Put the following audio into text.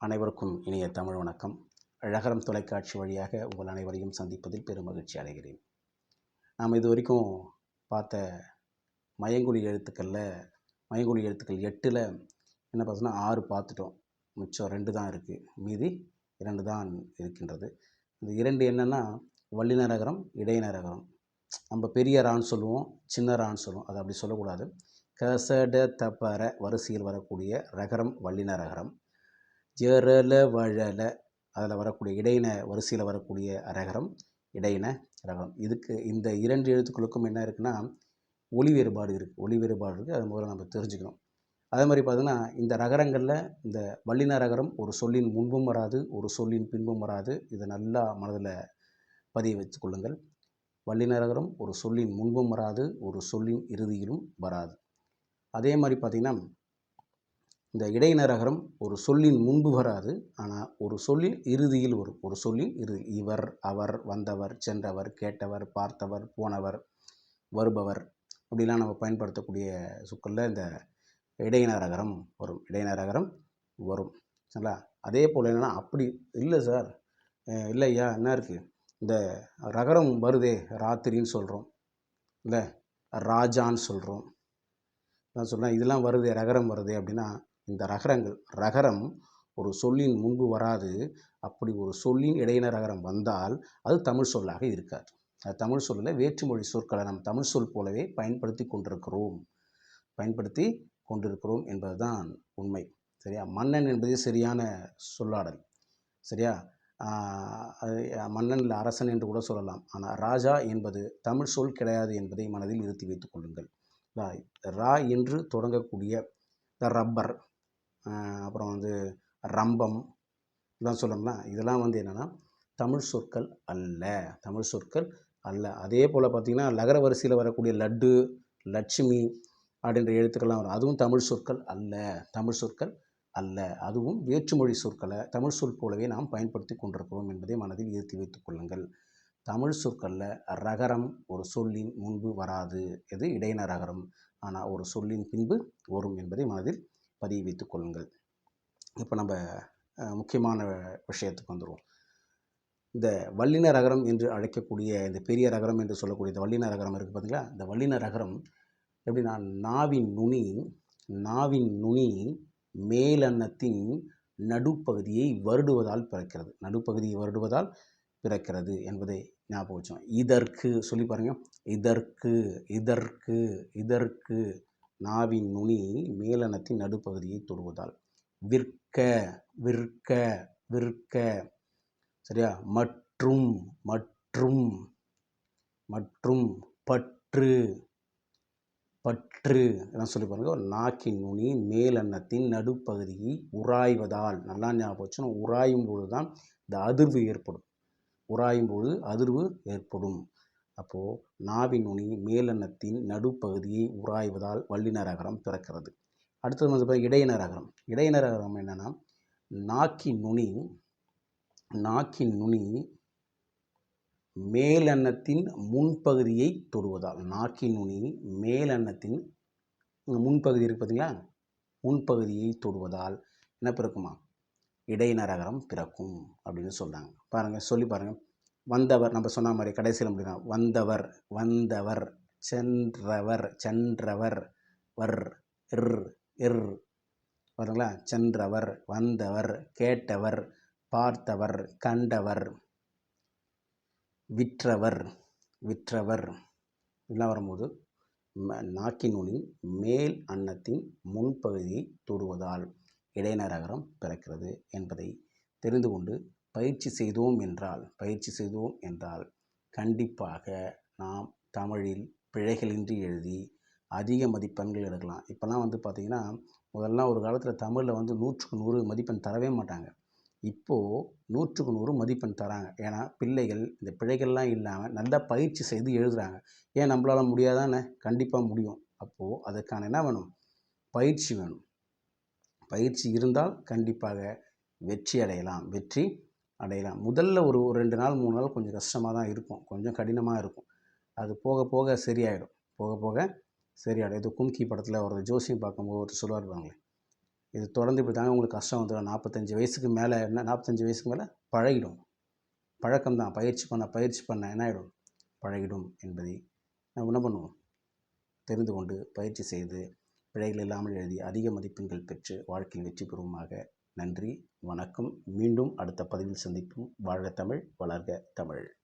அனைவருக்கும் இனிய தமிழ் வணக்கம். அழகரம் தொலைக்காட்சி வழியாக உங்கள் அனைவரையும் சந்திப்பதில் பெரும் மகிழ்ச்சி அடைகிறேன். நாம் இது வரைக்கும் பார்த்த மயங்குழி எழுத்துக்களில் மயங்குழி எழுத்துக்கள் எட்டில் என்ன பார்த்தோன்னா ஆறு பார்த்துட்டோம். மிச்சம் ரெண்டு தான் இருக்குது மீதி இரண்டு தான் இருக்கின்றது. இந்த இரண்டு என்னென்னா வள்ளிநரகரம் இடைநரகரம். நம்ம பெரிய ரான்னு சொல்லுவோம் சின்ன ரான்னு சொல்லுவோம். அதை அப்படி சொல்லக்கூடாது. கசட தப்பற வரிசையில் வரக்கூடிய ரகரம் வல்லினரகரம் ஜெரல வழல. அதில் வரக்கூடிய இடையின வரிசையில் வரக்கூடிய ரகரம் இடையின ரகரம். இதுக்கு இந்த இரண்டு எழுத்துக்களுக்கும் என்ன இருக்குன்னா ஒளி வேறுபாடு இருக்குது ஒளி வேறுபாடு இருக்குது அது முதல்ல நம்ம தெரிஞ்சுக்கணும். அதே மாதிரி பார்த்தீங்கன்னா இந்த ரகரங்களில் இந்த வல்லின ரகரம் ஒரு சொல்லின் முன்பும் வராது ஒரு சொல்லின் பின்பும் வராது. இதை நல்லா மனதில் பதிய வச்சு கொள்ளுங்கள். வல்லின ரகரம் ஒரு சொல்லின் முன்பும் வராது ஒரு சொல்லின் இறுதியிலும் வராது. அதே மாதிரி பார்த்திங்கன்னா இந்த இடைநரகரம் ஒரு சொல்லின் முன்பு வராது ஆனால் ஒரு சொல்லின் இறுதியில் வரும். ஒரு சொல்லின் இறுதி இவர் அவர் வந்தவர் சென்றவர் கேட்டவர் பார்த்தவர் போனவர் வருபவர் அப்படிலாம் நம்ம பயன்படுத்தக்கூடிய சொற்களில் இந்த இடைநரகரம் வரும். இடைநரகரம் வரும். சரிங்களா? அதே போல் என்னென்னா அப்படி இல்லை சார். இல்லை ஐயா என்ன இருக்குது இந்த ரகரம் வருதே ராத்திரின்னு சொல்கிறோம் இல்லை? ராஜான்னு சொல்கிறோம் நான் சொல்கிறேன் இதெல்லாம் வருதே ரகரம் வருதே அப்படின்னா இந்த ரகரங்கள் ரகரம் ஒரு சொல்லின் முன்பு வராது. அப்படி ஒரு சொல்லின் இடையின ரகரம் வந்தால் அது தமிழ் சொல்லாக இருக்காது. அது தமிழ் சொல்லில் வேற்றுமொழி சொற்களை நம் தமிழ் சொல் போலவே பயன்படுத்தி கொண்டிருக்கிறோம். பயன்படுத்தி கொண்டிருக்கிறோம் என்பதுதான் உண்மை. சரியா? மன்னன் என்பது சரியான சொல்லாடல். சரியா? மன்னனில் அரசன் என்று கூட சொல்லலாம். ஆனால் ராஜா என்பது தமிழ் சொல் கிடையாது என்பதை மனதில் நிறுத்தி வைத்துக் கொள்ளுங்கள். ரா என்று தொடங்கக்கூடிய த ரப்பர். அப்புறம் வந்து ரம்பம் இதெல்லாம் சொல்லணும்னா இதெல்லாம் வந்து என்னென்னா தமிழ் சொற்கள் அல்ல தமிழ் சொற்கள் அல்ல. அதே போல் பார்த்திங்கன்னா லகர வரிசையில் வரக்கூடிய லட்டு லட்சுமி அப்படின்ற எழுத்துக்கள்லாம் வரும். அதுவும் தமிழ் சொற்கள் அல்ல தமிழ் சொற்கள் அல்ல. அதுவும் வேற்றுமொழி சொற்களை தமிழ் சொல் போலவே நாம் பயன்படுத்தி கொண்டிருக்கிறோம் என்பதை மனதில் இருத்தி வைத்துக் கொள்ளுங்கள். தமிழ் சொற்களில் ரகரம் ஒரு சொல்லின் முன்பு வராது இது இடையின ரகரம் ஆனால் ஒரு சொல்லின் பின்பு வரும் என்பதை மனதில் பதிய வைத்துக் கொள்ளுங்கள். இப்போ நம்ம முக்கியமான விஷயத்துக்கு வந்துடுவோம் இந்த வல்லின ரகரம் என்று அழைக்கக்கூடிய இந்த பெரிய ரகரம் என்று சொல்லக்கூடிய இந்த வல்லின ரகரம் இருக்குது பார்த்தீங்களா இந்த வல்லின ரகரம் எப்படின்னா நாவின் நுனி நாவின் நுனி மேலன்னத்தின் நடுப்பகுதியை வருடுவதால் பிறக்கிறது. நடுப்பகுதியை வருடுவதால் பிறக்கிறது என்பதை ஞாபகம் வச்சோம் இதற்கு சொல்லி பாருங்கள் இதற்கு இதற்கு இதற்கு நாவின் நுனி மேலனத்தின் நடுப்பகுதியை தொடுவதால். விற்க விற்க விற்க. சரியா? மற்றும் மற்றும் மற்றும் பற்று பற்று எல்லாம் சொல்லி பாருங்க. நாக்கின் நுனி மேலன்னத்தின் நடுப்பகுதியை உராய்வதால். நல்லா ஞாபகம் வச்சோம் உராயும் பொழுது தான் இந்த அதிர்வு ஏற்படும். உராயும் பொழுது அதிர்வு ஏற்படும். அப்போது நாவின் நுனி மேலெண்ணத்தின் நடுப்பகுதியை உராய்வதால் வள்ளிநரகரம் பிறக்கிறது. அடுத்தது வந்து அகரம் இடையினரகரம் இடையினரகரம் என்னென்னா நாக்கின் நுனி நாக்கின் நுனி மேலெண்ணத்தின் முன்பகுதியை தொடுவதால் நாக்கின் நுனி மேலெண்ணத்தின் முன்பகுதி இருக்குது பார்த்தீங்களா முன்பகுதியை தொடுவதால் என்ன பிறக்குமா? இடைநரகரம் பிறக்கும் அப்படின்னு சொல்கிறாங்க பாருங்கள் சொல்லி பாருங்கள் வந்தவர் நம்ம சொன்ன மாதிரி கடைசியில் முடியும் வந்தவர் வந்தவர் சென்றவர் சென்றவர் வர் இர் இர். பாருங்களா சென்றவர் வந்தவர் கேட்டவர் பார்த்தவர் கண்டவர் விற்றவர் விற்றவர். இதெல்லாம் வரும்போது ம- மேல் அன்னத்தின் முன்பகுதியை தொடுவதால் இடைநரகரம் பிறக்கிறது என்பதை தெரிந்து கொண்டு பயிற்சி செய்தோம் என்றால் பயிற்சி செய்தோம் என்றால் கண்டிப்பாக நாம் தமிழில் பிழைகளின்றி எழுதி அதிக மதிப்பெண்கள் எடுக்கலாம். இப்போல்லாம் வந்து பார்த்திங்கன்னா முதல்லாம் ஒரு காலத்தில் தமிழில் வந்து நூற்றுக்கு நூறு மதிப்பெண் தரவே மாட்டாங்க. இப்போது நூற்றுக்கு நூறு மதிப்பெண் தராங்க. ஏன்னா பிள்ளைகள் இந்த பிழைகள்லாம் இல்லாமல் நல்லா பயிற்சி செய்து எழுதுகிறாங்க ஏன் நம்மளால் முடியாதானே? கண்டிப்பாக முடியும். அப்போது அதுக்கான என்ன வேணும்? பயிற்சி வேணும். பயிற்சி இருந்தால் கண்டிப்பாக வெற்றி அடையலாம். வெற்றி அடையலாம். முதல்ல ஒரு ஒரு ரெண்டு நாள் மூணு நாள் கொஞ்சம் கஷ்டமாக தான் இருக்கும். கொஞ்சம் கடினமாக இருக்கும். அது போக போக சரியாயிடும். போக போக சரியாயிடும். இது கும்கி படத்தில் ஒரு ஜோசியம் பார்க்கும்போது ஒருத்தர் சொல்லுவார் பாருங்களேன் இது தொடர்ந்து இப்படி தாங்க உங்களுக்கு கஷ்டம் வந்துடும். நாற்பத்தஞ்சு வயசுக்கு மேலே என்ன நாற்பத்தஞ்சு வயசுக்கு மேலே பழகிடும். பழக்கம்தான் பயிற்சி பண்ண பயிற்சி பண்ண என்ன ஆகிடும் பழகிடும் என்பதை நம்ம என்ன பண்ணுவோம்? தெரிந்து கொண்டு பயிற்சி செய்து பிழைகள் இல்லாமல் எழுதி அதிக மதிப்பெண்கள் பெற்று வாழ்க்கையில் வெற்றி பெறுவோமாக நன்றி வணக்கம். மீண்டும் அடுத்த பதிவில் சந்திப்போம். வாழ்க தமிழ் வளர்க தமிழ்.